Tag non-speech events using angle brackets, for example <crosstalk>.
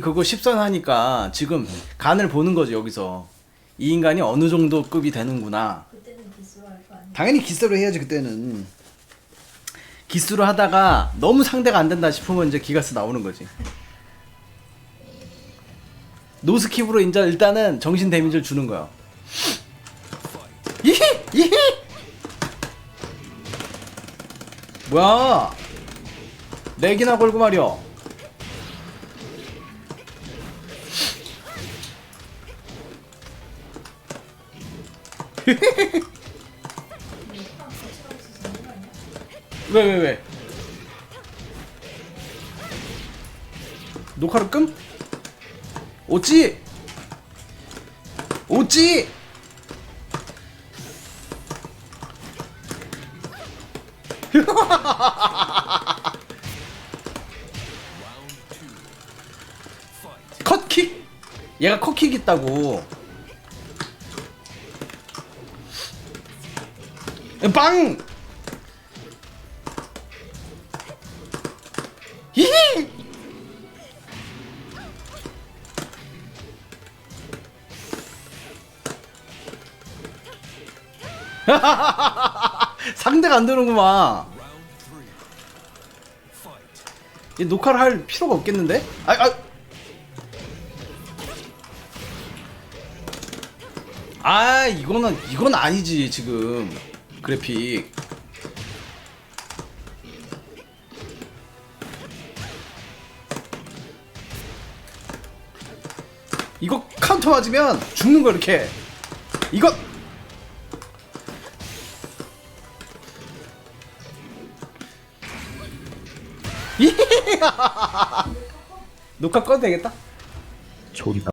그거 10선 하니까 지금 간을 보는 거지 여기서. 이 인간이 어느 정도 급이 되는구나. 그때는 기수로 할 거 아니야? 당연히 기스로 해야지 그때는. 기스로 하다가 너무 상대가 안 된다 싶으면 이제 기가스 나오는 거지. 노스킵으로 이제 일단은 정신 데미지를 주는 거야. 이히! 이히! 뭐야? 내기나 걸고 말이야 왜 왜 왜? 녹화를 끔? 오찌! 오찌! 컷킥? 얘가 컷킥 있다고 빵! 히히! <laughs> 상대가 안 되는구만. 이 녹화를 할 필요가 없겠는데? 아, 아. 아, 이거는 이건 아니지 지금 그래픽. 이거 카운터 맞으면 죽는 거 이렇게. 이거 <laughs> 녹화 꺼도 되겠다. 존나